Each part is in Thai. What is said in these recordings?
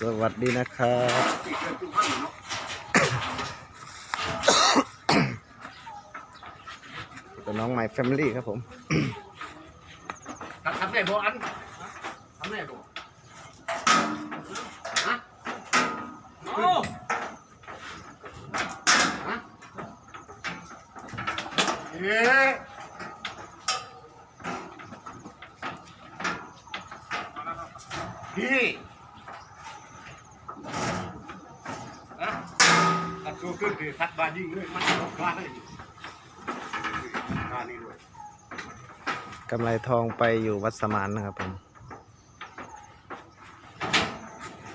สวัสดีนะครับกับน้องใหม่แฟมิลี่ครับผมทำทำได้บ่อันทำได้บ่ฮะโอ้ฮะเอ๊ะพี่อะ อัดตัวขึ้นดิทัดบายิงเลยมันตกกลางเลยกลางนี่ด้วยกำไรทองไปอยู่วัดสมานนะครับผม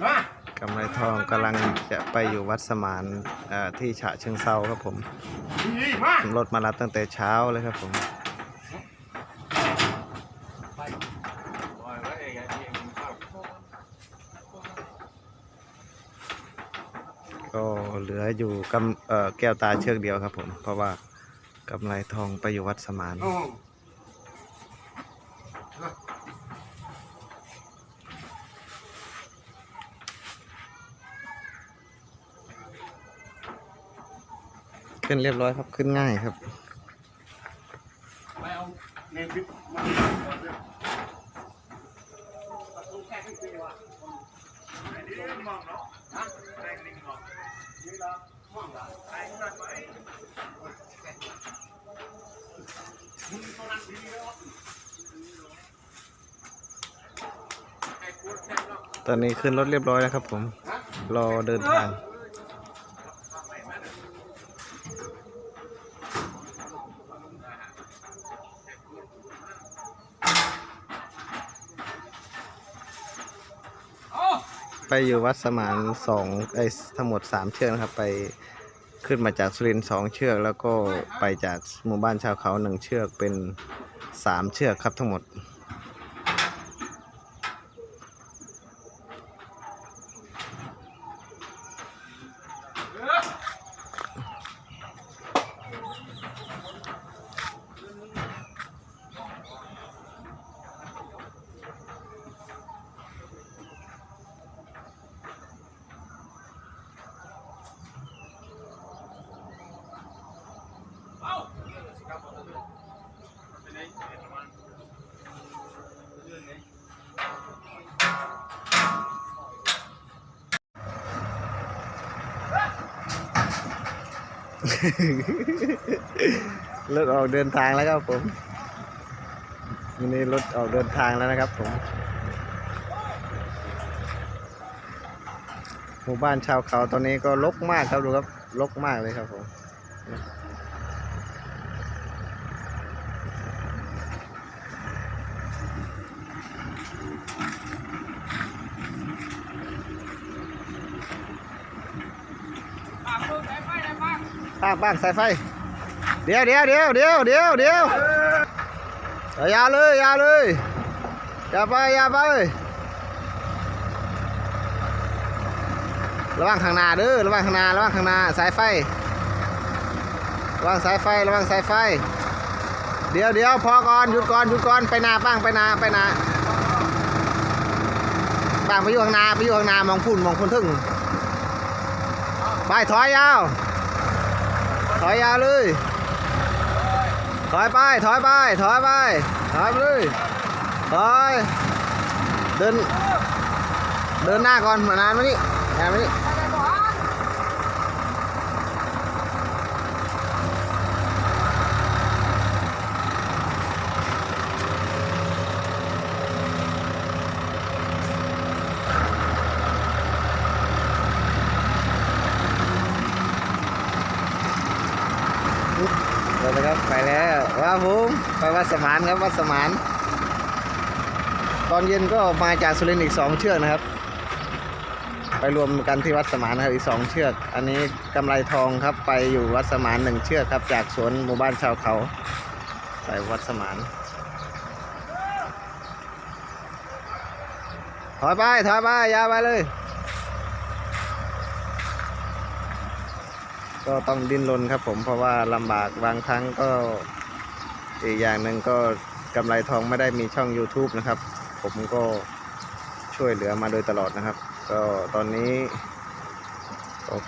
ฮะกำไรทองกำลังจะไปอยู่วัดสมานเอ่อที่ฉะเชิงเซาครับผมนี่มารถมารับตั้งแต่เช้าเลยครับผม ไปปล่อยไว้เองไอ้เองเข้า ก็เหลืออยู่กำเอ่อแก้วตาเชือกเดียวครับผม เพราะว่ากำไรทองไปอยู่วัดสมานโอ้ขึ้นเรียบร้อยครับขึ้นง่ายครับไปเอาเนวิทมาก่อนเลยประตูแค่ที่สี่ว่ะไอ้นี่มองเนาะ ตอนนี้ขึ้นรถเรียบร้อยแล้วครับผม รอเดินทาง ไปอยู่วัดสมานสองไอ้ทั้งหมดสามเชือกนะครับ ไปขึ้นมาจากสุรินทร์สองเชือก แล้วก็ไปจากหมู่บ้านชาวเขาหนึ่งเชือกเป็นสามเชือกครับทั้งหมด รถออกเดินทางแล้วครับผมวันนี้รถออกเดินทางแล้วนะครับผมหมู่บ้านชาวเขาตอนนี้ก็ลกมากครับดูครับลกมากเลยครับผม ปากมึงสายไฟไหนปากป้างป้างสายไฟ เดี๋ยวเดี๋ยวเดี๋ยวเดี๋ยวเดี๋ยวเดี๋ยวอายาวเลยยาวเลยอย่าไปอย่าไประวังข้างหน้าเด้อระวังข้างหน้าระวังข้างหน้าสายไฟระวังสายไฟระวังสายไฟ เดี๋ยวเดี๋ยวพอก่อนหยุดก่อนหยุดก่อนไปนาป้างไปนาไปนาป้างไปอยู่ข้างหน้าไปอยู่ข้างหน้ามองพุ่นมองพุ่นทึ่งไปถอยยาว ถอยยาวเลย ถอยไป ถอยไป ถอยไป ถอยไปเลย ถอย เดิน เดินหน้าก่อนมานานมานี่นานมานี่ ไปแล้วครับไปแล้วว้าวผมไปวัดสมานครับวัดสมาน ตอนเย็นก็มาจากสุรินทร์อีกสองเชือกนะครับ ไปรวมกันที่วัดสมานนะครับอีกสองเชือก อันนี้กำไรทองครับไปอยู่วัดสมานหนึ่งเชือกครับ จากสวนหมู่บ้านชาวเขาไปวัดสมานถอยไปถอยไปยาไปเลย ก็ต้องดิ้นรนครับผมเพราะว่าลำบากบางครั้งก็อีกอย่างหนึ่งก็กำไรทองไม่ได้มีช่อง YouTube นะครับ ผมก็ช่วยเหลือมาโดยตลอดนะครับ ก็ตอนนี้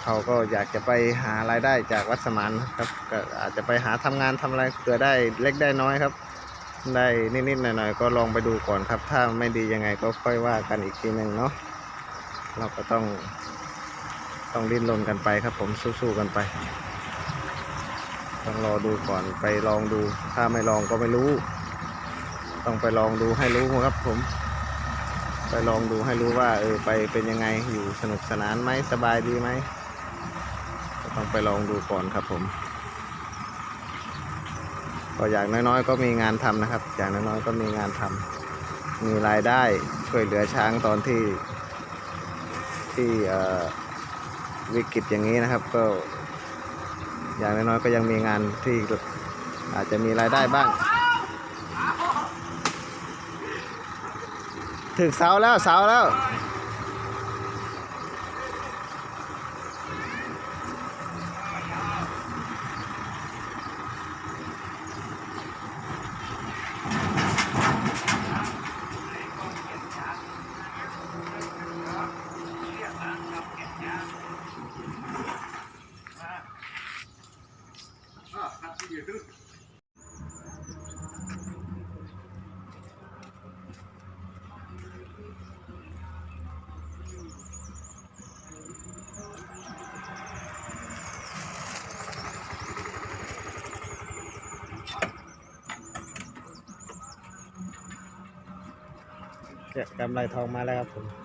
เขาก็อยากจะไปหารายได้จากวัดสมานนะครับ ก็อาจจะไปหาทำงานทำอะไรเผื่อได้เล็กได้น้อยครับ ได้นิดๆหน่อยๆก็ลองไปดูก่อนครับ ถ้าไม่ดียังไงก็ค่อยว่ากันอีกทีหนึ่งเนาะเราก็ต้อง ต้องดิ้นรนกันไปครับ ผมสู้ๆกันไป ต้องรอดูก่อนไปลองดู ถ้าไม่ลองก็ไม่รู้ ต้องไปลองดูให้รู้ครับ ผม ไปลองดูให้รู้ว่า เออไปเป็นยังไงอยู่สนุกสนานไหมสบายดีไหมต้องไปลองดูก่อนครับผมก็อย่างน้อยๆ ก็มีงานทำนะครับ อย่างน้อยๆ ก็มีงานทำมีรายได้ช่วยเหลือช้างตอนที่ที่เอ่อ วิกฤตอย่างนี้นะครับ ก็ อย่างน้อยๆก็ยังมีงานที่อาจจะมีรายได้บ้าง ถึงเสาแล้วเสาแล้ว อะครับที่ยืน เก็บกำไรทองมาแล้วครับผม